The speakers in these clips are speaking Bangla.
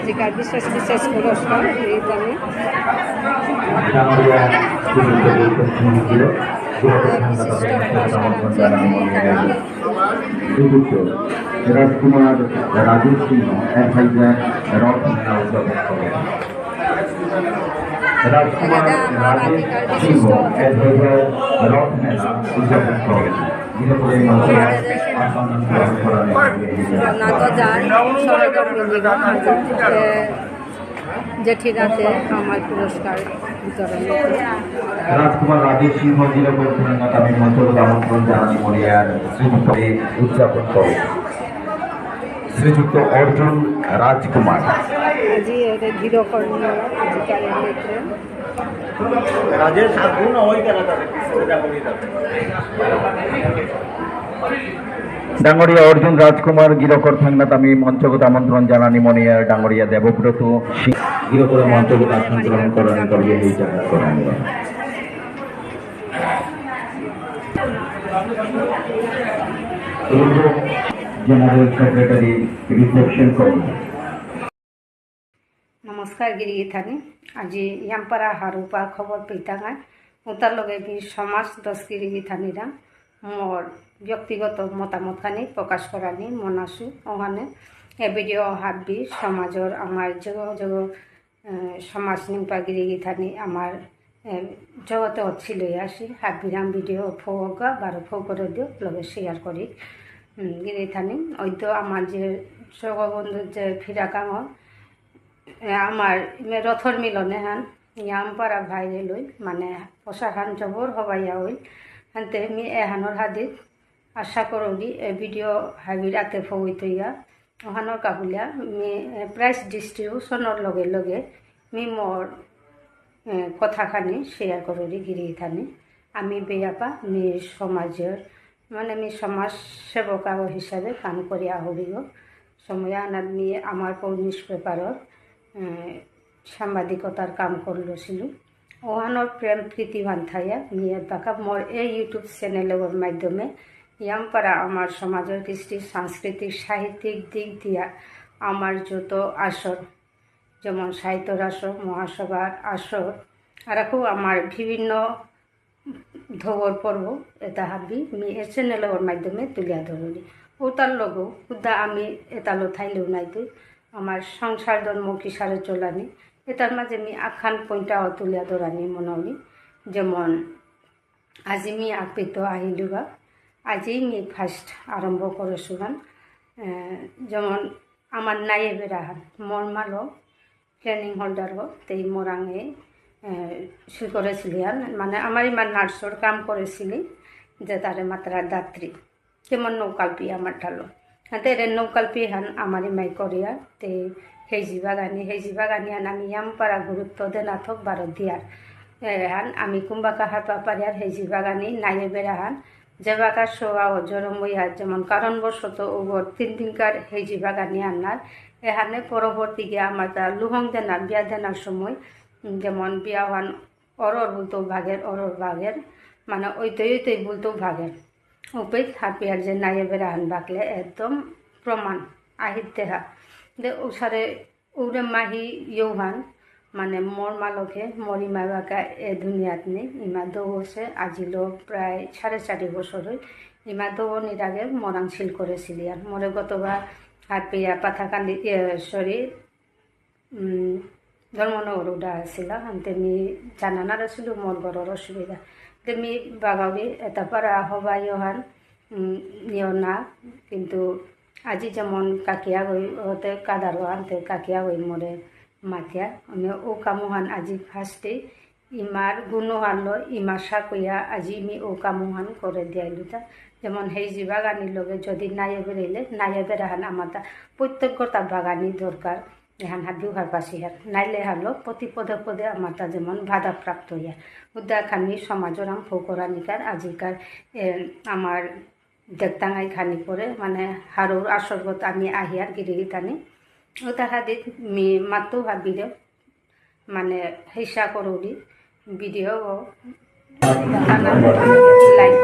jika bisnes bisnes pulor kan di kami. ডাঙ্গরিয়া সুযোগ্য গুরুত্বপূর্ণ ছিল শ্রীযুক্ত রাজকুমার রাজু সিংহ অ্যাডভাইজার রথ মেলা উদ্যাপন রাজকুমার রাজেশ সিংহ অ্যাডভাইজার রথ মেলা, উদ্যাপন করেন। জেঠিরাতে আমার পুরস্কার রাজকুমার রাজেশ সিংহ জেলা আমি মঞ্চগত আমন্ত্রণ জানানি মরিয়ার শ্রীযুক্ত উদযাপন করেন শ্রীযুক্ত অর্জুন রাজকুমার। ডাঙরিয়া ডাঙ্গরিয়া অর্জুন রাজকুমার গিরকর থাকনাথ আমি মঞ্চগত আমন্ত্রণ জানানি মনে ডাঙ্গরিয়া দেবব্রত গিরকর মঞ্চগত সঞ্চালন করেন জেনারেল সেক্রেটারি রিসেপশন কমিটি। নমস্কার গিরি থানি। আজি ইয়ামপারা হারুপা খবর পেইতাঙা উতার লগে বি সমাজ দশ গিরি থানিরা মোর ব্যক্তিগত মতামতখানি প্রকাশ করানি মনাসু ওখানে এ ভিডিও হাবি সমাজর আমার জগ জগ সমাজ নিম্পাগিরি থানি আমার জগতে অছিল আসি হাবিরাম ভিডিও ফৌগা বারো ফৌ করে দিও লগে শেয়ার করি গিরি থানি। ওই তো আমার যে জগবন্ধুর যে ফিরা কাঙর এ আমার রথর মিলনে হান ইয়াম পারা ভাইরে লই মানে পশা খান জবর হবাইয়া হইল হানতে মি এহানোর হাদিত আশা করলি এ ভিডিও হাবির আতে ফই তৈয়া ওহানোর কাবুলিয়া মি প্রাইস ডিস্ট্রিবিউশনের লগে লগে মি মোর কথাখানি শেয়ার করলি গিরি থানি। আমি বেয়াপা মি সমাজের মানে আমি সমাজ সেবকা হিসাবে কাম করিয়া হরিব সময় আনার নিয়ে আমার পৌ নিউজ পেপারর সাংবাদিকতার কাম করলছিল ওহানোর প্রেম, প্রীতি বান্ধাইয়া নিয়ে বাঁকা মোর এই ইউটিউব চ্যানেলের মাধ্যমে ইয়ামপাড়া আমার সমাজের কৃষ্টি, সাংস্কৃতিক, সাহিত্যিক দিক দিয়া আমার যত আসর, যেমন সাহিত্যর আসর, মহাসভার আসর আর আমার বিভিন্ন ধবর পর্ব, এটা হাবি আমি এ চ্যানেলের মাধ্যমে তুলিয়া ধরলি। ও তার লগেও খুদা আমি এতালো থাইলেও নাই তুই। আমার সংসার ধর্ম কিসারে চলানি। এটার মাঝে আমি আখান পইন্টাও তুলিয়া ধরানি মনলি যেমন, আজি মি আপিত আহিলু বা আজি মি ফার্স্ট আরম্ভ করেছ গান যেমন আমার নাইয়ে বেড়াহান মোর মালো ট্রেনিং হোল্ডার হো তেই মোরাঙে সি করেছিলি আর মানে আমার ইমান নার্সর কাম করেছিলি যে তারে মাত্রার দাত্রী যেমন নৌকালপি আমার ঠালো হাতে রে নৌকালপি হান আমার মাই তে হেজি বাগানি হেজি বাগানি হান আমি ইয়াম পারা গুরুত্ব দে না থক বারো দিয়ার এ হান আমি কুম্বা কাহার পাপারিয়ার হেজি বাগানি নাইয়ে বেড়া হান যে বাগার সোয়া ও জরমইয়া যেমন কারণবশত ওগর তিন দিনকার হেজি বাগানি আনার এখানে পরবর্তী গিয়ে আমার তা লুহং দেনার বিয়া দেনার সময় যেমন বিয়া হন অরর বলতো ভাগের অরর ভাগের মানে ওইতই ওইতই বলতো ভাগের নাইয়ে বেড়া হান বাকলে একদম প্রমাণ আহিত দেহা। দে ওসারে উরে মাহি ইয়ৌহান মানে মোর মালকে মোর ইমা বাকা এ দুনিয়াত নেই ইমা দৌছে আজিলো প্রায় সাড়ে চারি বছর হই ইমা দৌনির আগে মরাংশীল করেছিলি আর মরে গতবার হাত পেয়া পাথাকান্দি সরি ধর্মনগর উডা আছিল। তেমি জানানার আছিল মোর ঘরের অসুবিধা। তেমি বাগাবি এটা পারা হবাই হান নিও না। কিন্তু আজি যেমন কাকিয়া গই ওতে কাদারো আনতে কাকিয়া গই মরে মাতিয়া আমি ও কামুহান আজি ফার্স্টে ইমার গুণহান লয় ইমা সাকইয়া আজি আমি ও কামুহান করে দিয়াই দুটা। যেমন সেই যে বাগানির লগে যদি নাইয়ে বেরোইলে নাইয়ে বেড়াহান আমার তা প্রত্যেকটা বাগানি দরকার এহান হাত বিহার পাশি হাত। নাইলে হালো প্রতি পদে পদে আমার তা যেমন বাধা প্রাপ্ত হইয়া। উদ্যা খানি সমাজের আম ফৌকরানিকার, আজিকার আমার দেখতাঙাই খানি পরে মানে হারুর আসরগত আমি আহিয়ার গিরি টানি। ও দেখা দি মি, মাতো ভাবিরে মানে হিসা করুরি ভিডিও লাইক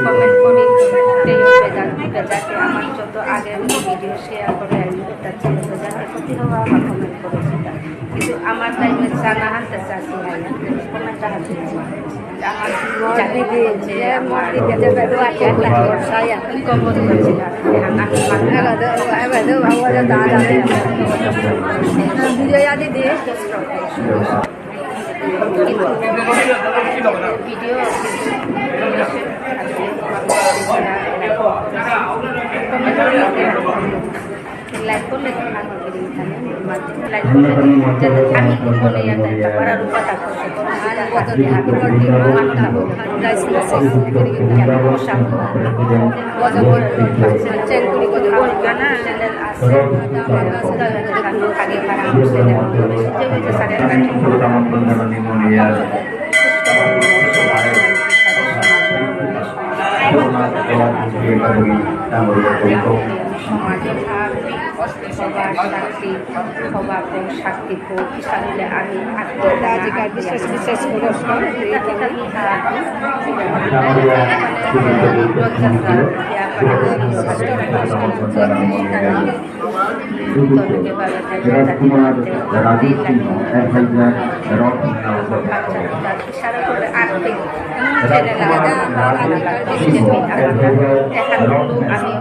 কমেন্ট করি যাতে আমার যত আগে ভিডিও শেয়ার করে তার ছেলে যাতে ক্ষতি হওয়া আমার কমেন্ট করেছি তা। কিন্তু আমার টাইমে জানা হানতে চাচ্ছি হাই কমেন্টটা হাতে তো মানটা 这里头有视频，有图片，还有视频，还有图片。চেন করি কত গানা চ্যানেল আছে আগে খারাপ চ্যানেল সাড়ে আমন্ত্রণ জানানি মরিয়ার করোনা এলাকা থেকে কবি ডাঙ্গরিয়া কবিতা সমাজের আমি সবার সাক্ষী সবার সাক্ষী কিসানিলে আমি আজকাল বিশেষ বিশেষ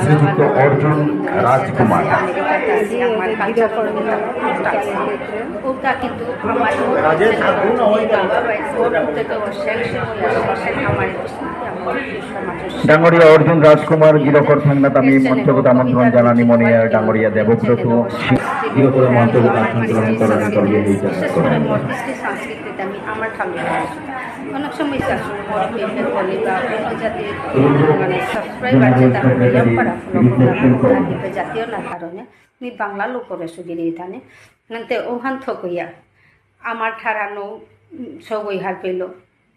শ্রীযুক্ত অর্জুন রাজকুমার। ডাঙ্গরিয়া অর্জুন রাজকুমার গিরকর থাংনাত আমি মঞ্চগত আমন্ত্রণ জানানি মনে ডাঙ্গরিয়া দেবব্রত করেন এই বিশেষ করে মোর কৃষ্টি সংস্কৃতিতে আমি আমার ঠাকুর অনেক সময় মানে করা ফলো জাতীয় বাংলা লোকরে সুগিরি এখানে নাতে ওখান থকইয়া আমার ঠারানো সবই হার পেল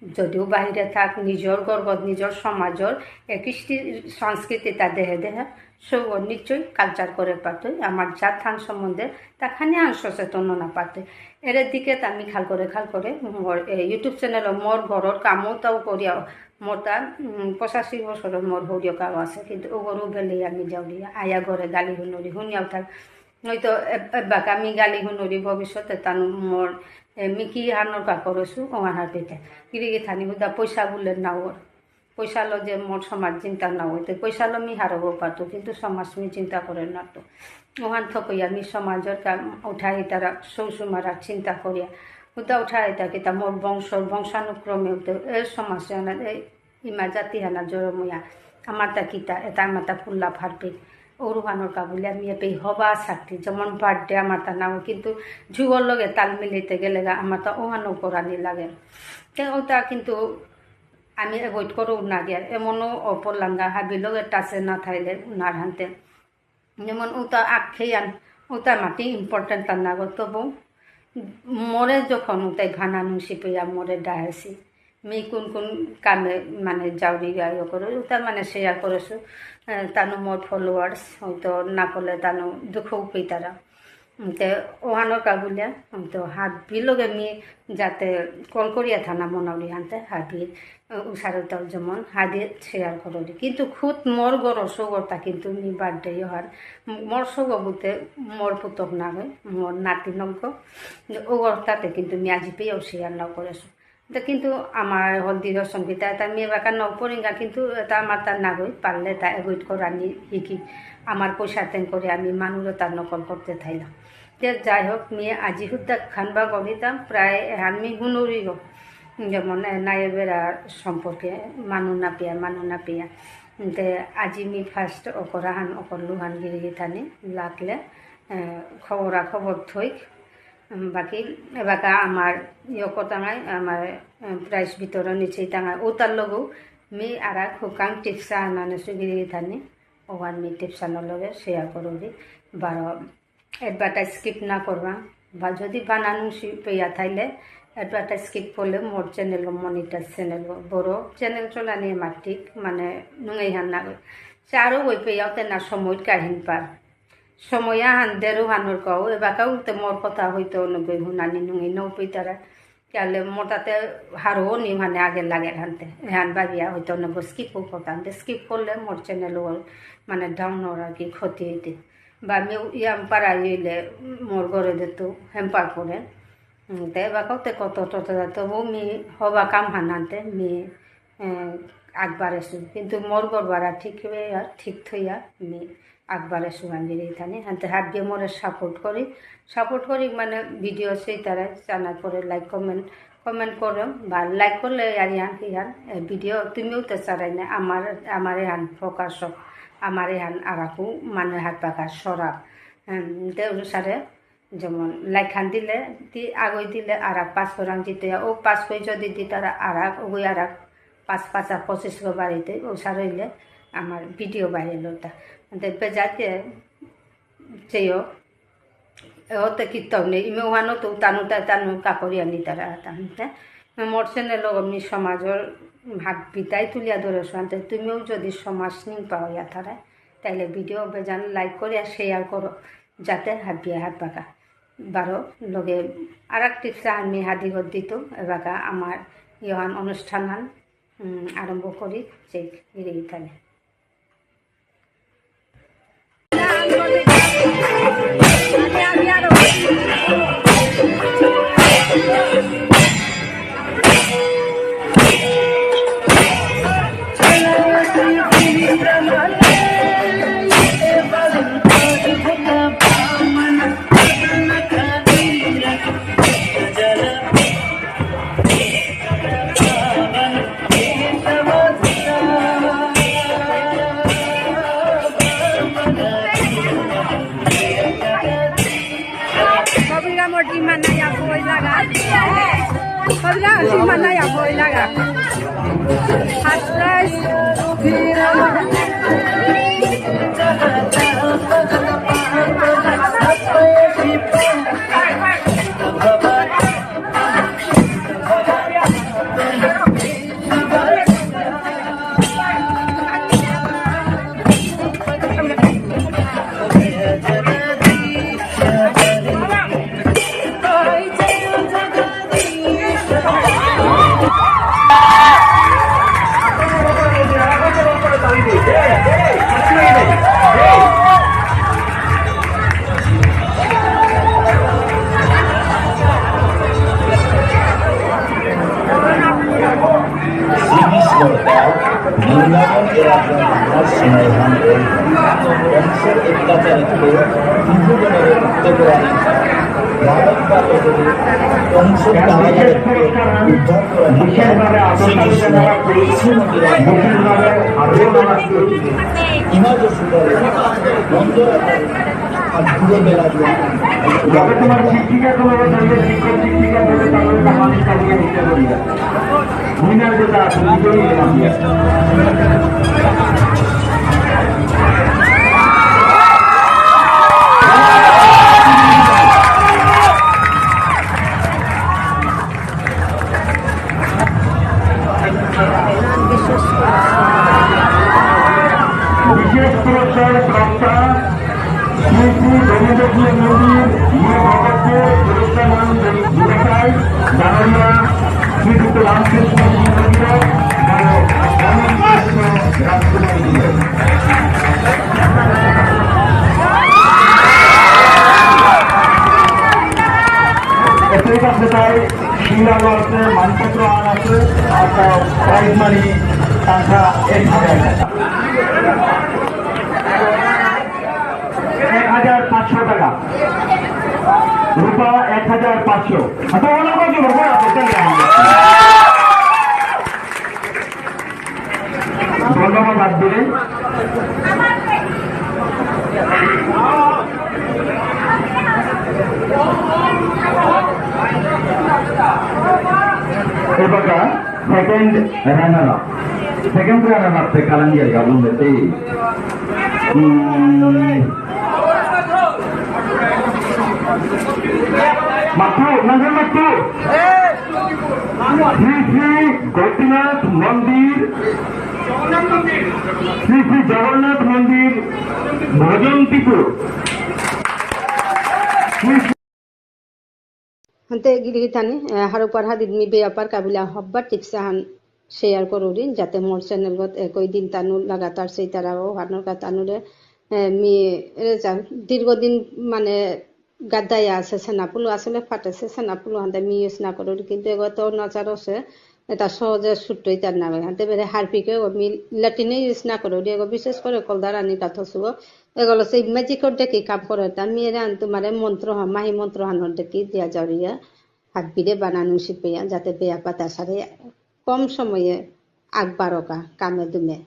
যদিও বাহিরে থাক নিজের গর্বত নিজের সমাজের এ কৃষ্টি সংস্কৃতি তা দেহে দেহে সব নিশ্চয়ই কালচার করে পারত আমার জাত, থান সম্বন্ধে তাখানে আন সচেতন না পারত এর দিকে তা আমি খাল করে খাল করে ইউটিউব চ্যানেল মোর ঘরের কামও তাও করিয়া, মোর তার পঁচাশি বছরের মোর হরিয় কাম আছে। কিন্তু গরু বেলে আমি যাওয়া আয়া ঘরে গালি শুনরি শুনিয়াও থাক। হয়তো এবাক আমি গালি শুনরি ভবিষ্যতে তানো মোর মিকি হানোর কা করছ ওমান হার পেতে গিরি থানি হুদা, পয়সা বলে নাও পয়সা লো যে মোর সমাজ চিন্তা না হইতে পয়সা লো মি হারব পারতো, কিন্তু সমাজ মি চিন্তা করে না তো। ওখান থেকে আমি সমাজের উঠাই তারা সৌসুমারা চিন্তা করিয়া হুদা উঠাই তাকে তা মোর বংশর বংশানুক্রমে উঠে এ সমাজ ইমা জাতি হানা জরমইয়া আমার তা কিতা, এটা আমার তা ফুল্লা ফারপে অরুহানোর কাবুলে আমি এপে হবা সাক্ষী, যেমন বার্থডে আমার তা নাও, কিন্তু যুগর লগে তাল মিলাইতে গেলে আমার তা ওহানো করানি লাগে। তে ওটা কিন্তু আমি এভয়েড করো না গিয়ার এমনও অপরলাঙ্গা হাবি লগে টাচে না থাইলে উনার হানতে। যেমন ওটা আখ্যান ওটা মাটি ইম্পর্টেন্ট তার নাগত তবু মরে যখন ওটাই ভানানু শিপিয়া মরে ডাহেছি মি কোন কোন কামে মানে যাওরি গাই করো তার মানে শেয়ার করেছ। তানো মোর ফলোয়ার্স হয়তো না করলে তানো দুঃখ উপাই তারা তে ওহানোর কাগুলিয়া তো হাত বিলগে মি যাতে কলকরিয়া থানা মনাউলি হানতে হাবি উষারতাল যেমন হাদি শেয়ার করি কিন্তু খুদ মোর গর সগরটা কিন্তু মি বার্থডে হওয়ার মোর সগ বুতে মোর পুতক না হয় মোর নাতি নঙ্ক ওগরটাতে কিন্তু মি আজি পেয়েও শেয়ার নাও করেছ তা কিন্তু আমার হলদি সংগীতা এটা মেয়ে বাঁকা নপরিঙ্গা কিন্তু এটা আমার তার নাগই পারলে তা এভয়েড করে আমি শিকি আমার পয়সা তেন করে আমি মানুষও তার নকল করতে থাইলাম যাই হোক, মেয়ে আজি হুদ্দা খানবা গলিতাম প্রায় আমি গুণরি গো যেমন নায়েবেরা সম্পর্কে মানু না পিয়া মানু না পিয়া তে আজি মি ফার্স্ট অকরা হান অকর লুহান গিরি থানি লাগলে খবরা খবর থইক বাকি এবাকা আমার ইয়কো টাঙাই আমার প্রাইজ ভিতৰৰ নিচেই টাঙাই। ও তার লগেও মি আর এক হুকাং টিপসা আনানে সুগিরি থানি। ওখান মি টিপসানোর লগে শেয়ার করো বারো এডভার্টাইজ স্কিপ না করবা। বা যদি বানানো পেয়া থাইলে এডভার্টাইজ স্কিপ করলে মোর চ্যানেল মনিটার চ্যানেল বড় চ্যানেল চলানি আমার ঠিক মানে নুঙাই হান না। সে আরও ওই পেয়াও তেনা সময় কাহিন পার। সময় হান দেরো হানোর কও এবাকাও তে মোর কথা হইতো নগৈ হুনানি নুঙি নৌপই তারা কেলে মোর তাতে হারও নি মানে আগে লাগে হানতে। হান বাবিয়া হইতো নব স্কিপও হানতে স্কিপ করলে মোর চ্যানেল মানে ডাউন আর কি ক্ষতি হইতে। বা ইয়াম পারা ইলে মোর ঘরে দিত হেম্পার করে তে এবাকাও তে কত টত তবু মি হবা কাম হানাতে মি আগবাড়েছো কিন্তু মোর গড়বারা ঠিক ঠিক থইয়া মি আগবারে সুগান্ধির এইখানে। হাতে হাত দিয়ে মোরে সাপোর্ট করি। সাপোর্ট করি মানে ভিডিও সেই তারা জানার পরে লাইক কমেন্ট কমেন্ট করো। বা লাইক করলে আর ইয়ান ইয়ান ভিডিও তুমিও তো চারাই না আমার আমার এহান ফোকাস আমার এহান আরাকু মানে হাত পাকা সরাব। তে অনুসারে যেমন লাইখান দিলে দি আগই দিলে আর এক পাঁচ ফোরাং দিতে ও পাঁচ কই যদি দি তারা আর এক ওই আর এক পাঁচ পাঁচ আর পঁচিশ বাড়িতে ও সারইলে আমার ভিডিও বাইরে ওটা যাতে চেয়েও কীর্তন নেই। ইমে ওহানো তো তানু তানু কাপড়ি আনি তারা তাহলে মোর চ্যানেল আমি সমাজের হাত বিতাই তুলিয়া ধরে, শুনতে। তুমিও যদি সমাজ নিং পাও ইয়া তারা, তাইলে ভিডিও বেজান লাইক করে আর শেয়ার করো, যাতে হাত বিয়ে হাত বাঁকা। বারো, লগে আর এক টিপসা আমি হাদি ঘর দিত, এবাকা আমার ইহান অনুষ্ঠান আরম্ভ করি যে ইথানে Pabila যবে তোমার শিক্ষিকা তোমার সঙ্গে শিক্ষক, শিক্ষিকা বলে তাহলে মানুষ চালিয়ে নিতে পারি উইনার যেটা আছে রুপা এক হাজার পাঁচশো। ধন্যবাদ second runner up second runner up সে কালান্দিয়ার মাতু নাগর মাতু শ্রী গোপীনাথ মন্দির, শ্রী শ্রী জগন্নাথ মন্দির, ভজন্তিপুর। হন্তে গিরগিতানি হারো দিদমি বেয়াপার কাবিলা হব্বা টিপসাহান শেয়ার করুন যাতে মোর চ্যানেল একই দিন তানু লাগাতার সেই তারাও হানোর মি মেয়ে দীর্ঘদিন মানে গাদ্দাইয়া আছে সেনাপুলো আসলে ফাটেছে সেনাপুলো হাতে মি ইউজ না করুরি কিন্তু এগত নাচার আছে এটা সহজে ছুট্টই তার নামে। হাতে বেড়ে হারপিকে মি ল্যাটিনে ইউজ না করুরি এগো বিশেষ করে কলদার আনি কাথ শুভ এগুলো সেই ম্যাজিকর ডেকে কাম করে, তা মেয়েরা তোমার মন্ত্র মাহি মন্ত্র হানোর ডেকে দিয়া যাওয়া হাত বিড়ে বানানো শিপিয়া যাতে বেয়া পাতা সারে কম সময়ে আগবারকা কামে দুমে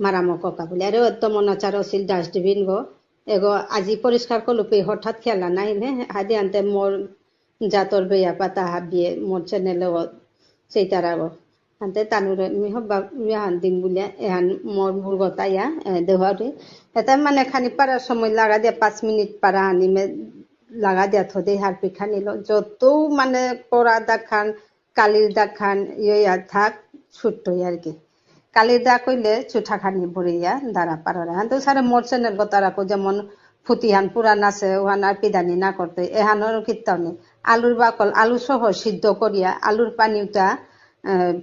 মারামো ককা বলে। আরে তো মনাচার আছিল ডাস্টবিন গো। এগো, আজি পরিষ্কার করল পে, হঠাৎ খেলা নাই নে? হাদি আনতে মোর জাতর বেয়া পাতা হাবিয়ে মোর চ্যানেলে সেই গো আনতে তানুরে মি হব্বা মিহান দিন বুলিয়া, এহান মোর মুরগতা ইয়া দেহারি এটা মানে খানি পারার সময় লাগা দিয়া, পাঁচ মিনিট পারা আনি মে, লাগা দিয়া থদে হার পিঠা নিল যত মানে কড়া দাগ খান কালির দাগ খান, ইয়া থাক, ছোট্ট আর কি। কালির দাগ কইলে চুঠা খানি ভরিয়া দাঁড়া পারে হান তো সারে মোর চ্যানেল তারাকো যেমন ফুটিহান পুরান আছে ওহান আর পিদানি না করতে। এহানোর কীর্তন আলুর বাকল, আলু সহ সিদ্ধ করিয়া আলুর পানিটা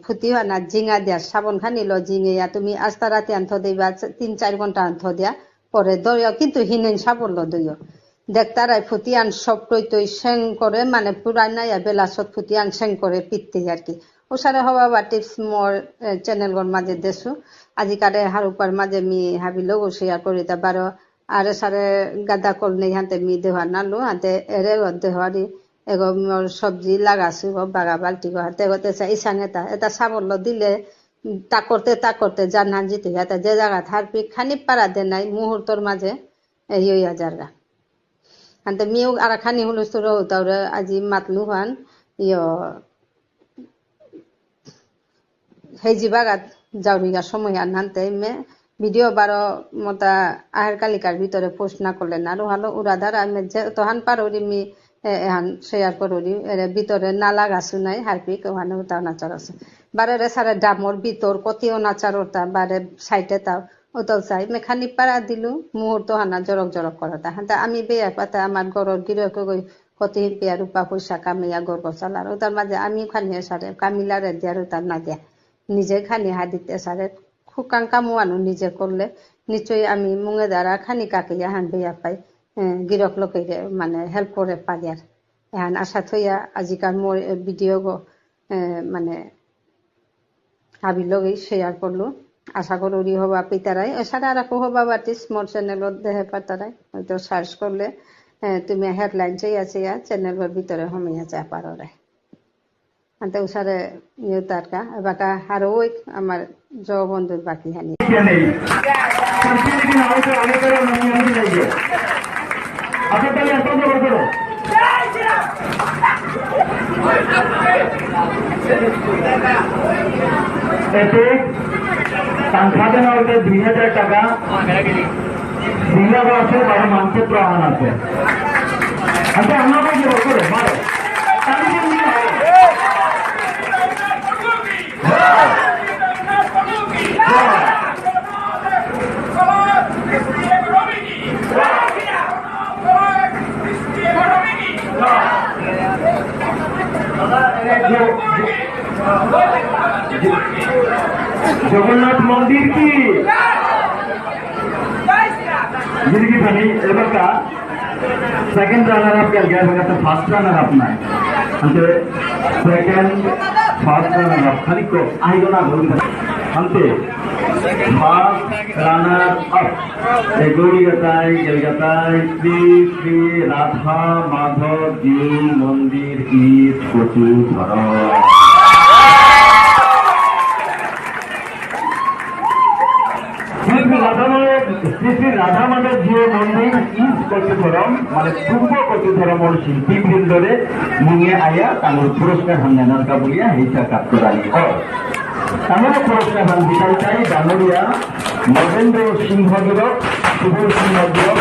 ফুটি হয় না, ঝিঙা দিয়া, সাবন খানিল ঝিঙিয়া তুমি আস্তা রাতে আনথ দিবা, তিন চার ঘণ্টা আনথ দিয়া, পরে দইয়া কিন্তু হিনেন সাবল দইয় দেখ তারাই ফুটিয়ান সব টই টই সেং করে মানে পুরাই নাই বেলাসত ফুটিয়ান সেং করে পিততে আর কি। ওসারে হওয়া বা টিপস মোর চ্যানেলগর মাঝে দেশু আজিকারে হারুপার মাঝে মি হাবি লোক শেয়ার করি তা বারো। আরে সারে গাদা কল নেই হাতে মি দেওয়া নালো হাতে এরে দেওয়ারি এগো মোর সবজি লাগাছো গো বাগা বাল্টি গো হাতে গতে ইসাং এটা এটা সাবল দিলে তা করতে তা করতে জানান জিতে এটা যে জায়গা থারপি খানি পারা দে নাই মুহূর্তর মাঝে, এই হইয়া জারগা। হাতে মিও আর খানি হুলস্থুর তাওরে আজি মাতলু হান, ইয় হেজি বাগাত যাওরিগা সময় আনহান্তে মে ভিডিও বারো মতা আহের কালিকার ভিতরে পোস্ট না করলেন। আর ভালো উড়াদার আমি যে তহান পারুরি মি এহান শেয়ার করুরি এর ভিতরে নালা গাছু নাই, হারপিক ওখানে তাও নাচার আছে বারে রে সারে ডামর ভিতর কতিও নাচার ওটা বারে সাইটে তাও ওটাও চাই। মেখানি পাড়া দিলু, মুহূর্ত হানা জরক জরক করতা হাতে আমি বেয়া পাতা, আমার গরর গিরকে গই কতি হিপিয়া রূপা পয়সা কামিয়া গর্ব চালার। ওটার মাঝে আমি খানি সারে, কামিলারে দিয়ার ওটার না দিয়া। নিজে খানি হাদিতে সারে। খুকাং কামুয়ানো নিজে করলে নিশ্চয়ই আমি মুঙে দ্বারা খানি কাকে হান বেয়া পাই গিরক লোকে মানে হেল্প করে পারি এহান আশা থইয়া আজিকার মোর ভিডিও গো মানে হাবি লগেই শেয়ার করল আশা করি হবা পিতারাই এছাড়া আর হবা বাতিস মোর চ্যানেলত দেহে পাতারাই হয়তো সার্চ করলে তুমি হেডলাইন চাইয়া চাইয়া চ্যানেলের ভিতরে হমিয়া যা পারো রে ಅಂತ উসারে ನೀವು ತಾರ್ಕ ಬಟ ಹರೋಯ್ ಅಮರ್ ಜೋ ಬಂದು ಬಾಕಿ বাকি হানি টাকা আছে আছে আমরা জগন্নাথ মন্দির কি জিরগি ফানি এবারটা সেকেন্ড রানার আপ গেল গেল তো ফার্স্ট রানার আপ নাই అంటే సెకండ్ ఫాస్ట్ రన్నర్ అప్ కానీ ఐదు నా আনতে ফার্স্ট রানার আপ গৌরীগাতায় গেলগাতায় শ্রী শ্রী রাধা মাধব জিউ মন্দির ঈদ প্রচুর ধর। মানে শিল্পীবৃন্দরে মুঙে আয়া তাঙ্গুর পুরস্কার হান্নানকা বলিয়া হিসা কাপ্ত রাখি হয়। তাঙ্গর পুরস্কার পান বিশাল চাই ডাঙরিয়া নরেন্দ্র সিংহ গিরক শুভ সিংহ। গিরক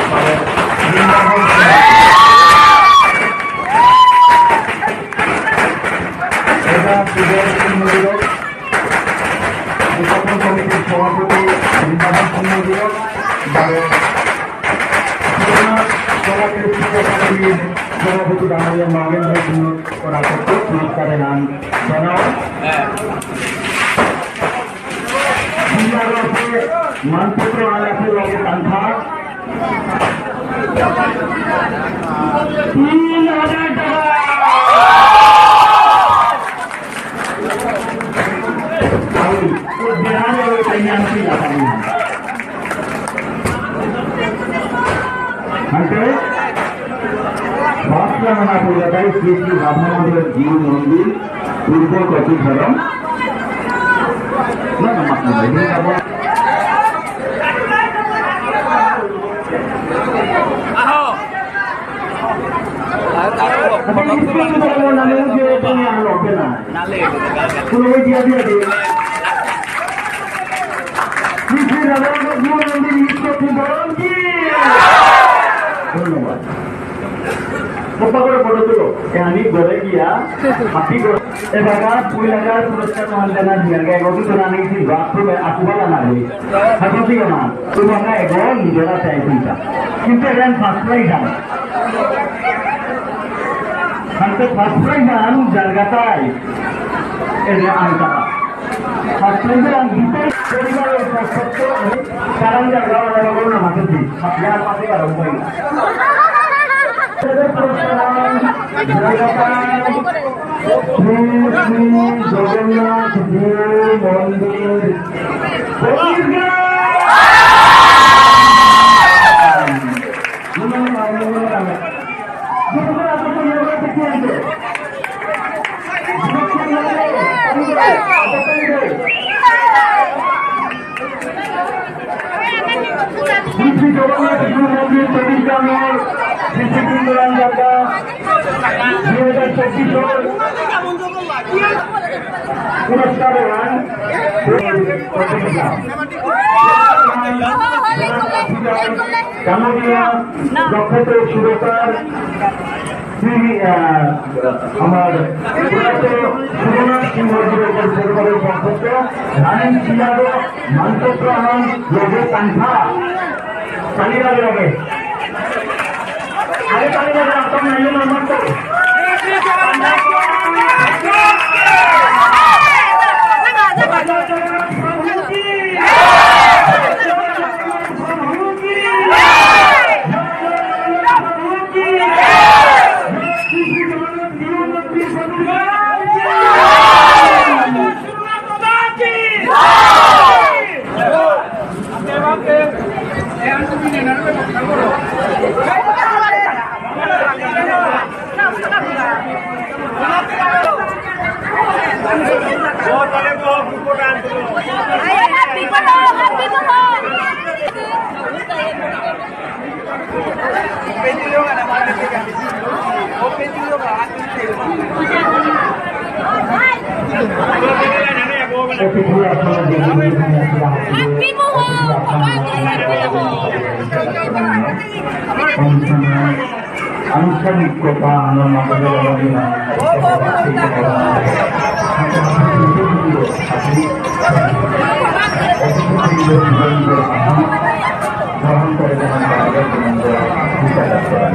Baitul Haram. Mana maknanya ini apa? Tapi mungkin kita mau nanya dia punya anak kena. Kalau dia dia dia. Mungkin ada orang yang nanti ikut di dalam dia. ধন্যবাদ. Bapak boleh bodoh dulu. Yang ini করে এ বাবা পুই লাগার পুরস্কার মান দেনা দিয়ার গে গদি তো না নিছি বাথরুমে আসুবালা না রে হাতি কি না তুমি আমরা এগো নিজেরা চাই চিন্তা কিন্তু এলেন ফার্স্ট প্রাইজ জানো হাতে ফার্স্ট প্রাইজ জানো জায়গাটাই এলে আনতা ফার্স্ট প্রাইজের আন দিতে পরিবারের সত্য কারণ জায়গা না হাতে দিই আপনার পাশে আর উপায় না জগন্নাথ মন্দির শ্রী জগন্নাথ মন্দির চব্বিশ গ্রামের শ্রী শ্রী কুন্দরান যাত্রা দুই হাজার চব্বিশ পুরস্কার কামড়িয়া নক্ষত্র আহ, আমার সুরনাথ সিংহ পরিবারের পক্ষ রানী সিয়াদ মানপত্র আনন্দ লগে কান্থা আপনার তো অতিথি আপনারা দেখুন এখানে আসলে অনুষ্ঠানে আনুষ্ঠানিকতা আনন্দ গ্রহণ করে তাদের বিচার করেন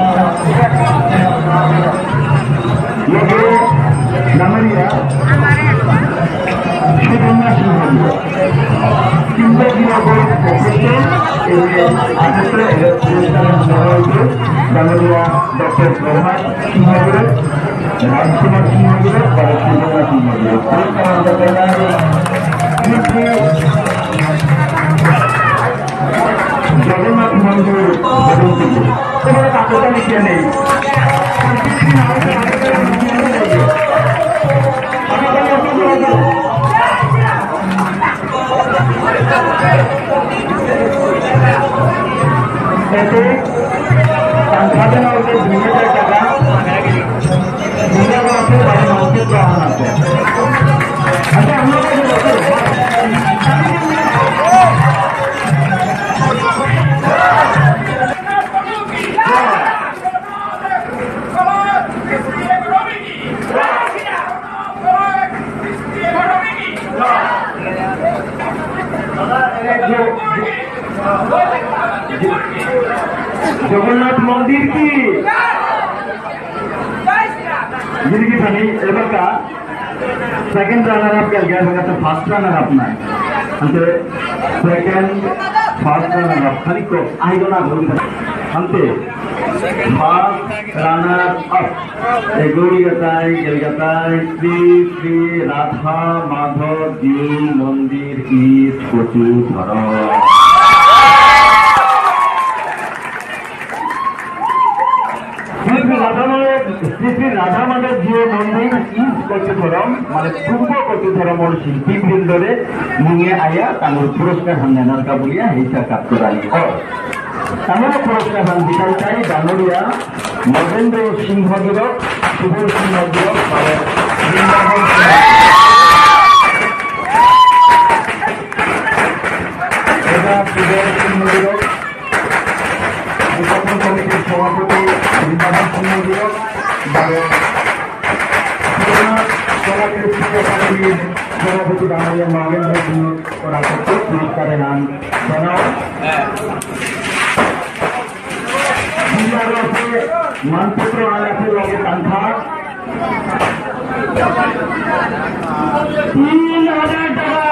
পক্ষে এই আজকে পুরস্কারের সভাপতি নামারিয়া ডক্টর প্রভাত সিংহগুরু রাজকুমার সিংহগুরু বা সুবর্ণা সিংহগুরু পুরস্কার জগন্নাথ মন্দির তোমার কাকতা লিখে নেই এতে সংসাধন হচ্ছে দুই হাজার টাকা হাজার আছে বারো মানুষের আচ্ছা আমরা জায়গাতে ফার্স্ট রানার আপনার అంటే సెకండ్ ఫాస్ట్ రన్నర్ అప్ కనుక ఐదు నా గోడి అంతే ఫాస్ట్ రన్నర్ అప్ ఏ గోడి గతాయి గెలగతాయి శ్రీ శ్రీ రాధా మాధవ్ జీవ మందిర్ ఈ কোটি ধর শ্রী শ্রী রাধা মাধব শ্রী শ্রী রাধা মাধব জিও মন্দির মানে পূর্ব কচুধরমর শিল্পী বৃন্দরে নিয়ে আয়া তাঙ্গর পুরস্কার হান্নানার কাবুলিয়া হিসা কাপ্তরানি। হয় তাঙ্গর পুরস্কার হান বিশাল চাই দানরিয়া নরেন্দ্র সিংহ গিরক শুভ সিংহ গিরক মানে সভাপতি বৃন্দাবন সিংহ গিরক বারো সভাপতি সভাপতি বাঙালিয়া নগেন্দ্র সিংহ ওরা করতে পুরস্কারের নাম জানাও মানপত্র আলাপের লগে কান্থা তিন হাজার টাকা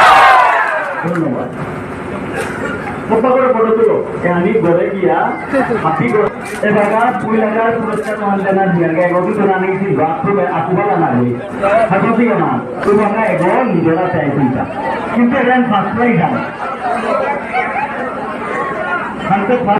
কত করে ফটো আমি ঘরে গিয়া হাতি এলাকা পুই লাগার পুরস্কার মহান না দিয়ার গে গতি কি বাপ তো আপুবালা না রে হাতি না তো এগো নিজেরা চাই চিন্তা কিন্তু এখানে ফার্স্ট প্রাইজ জানা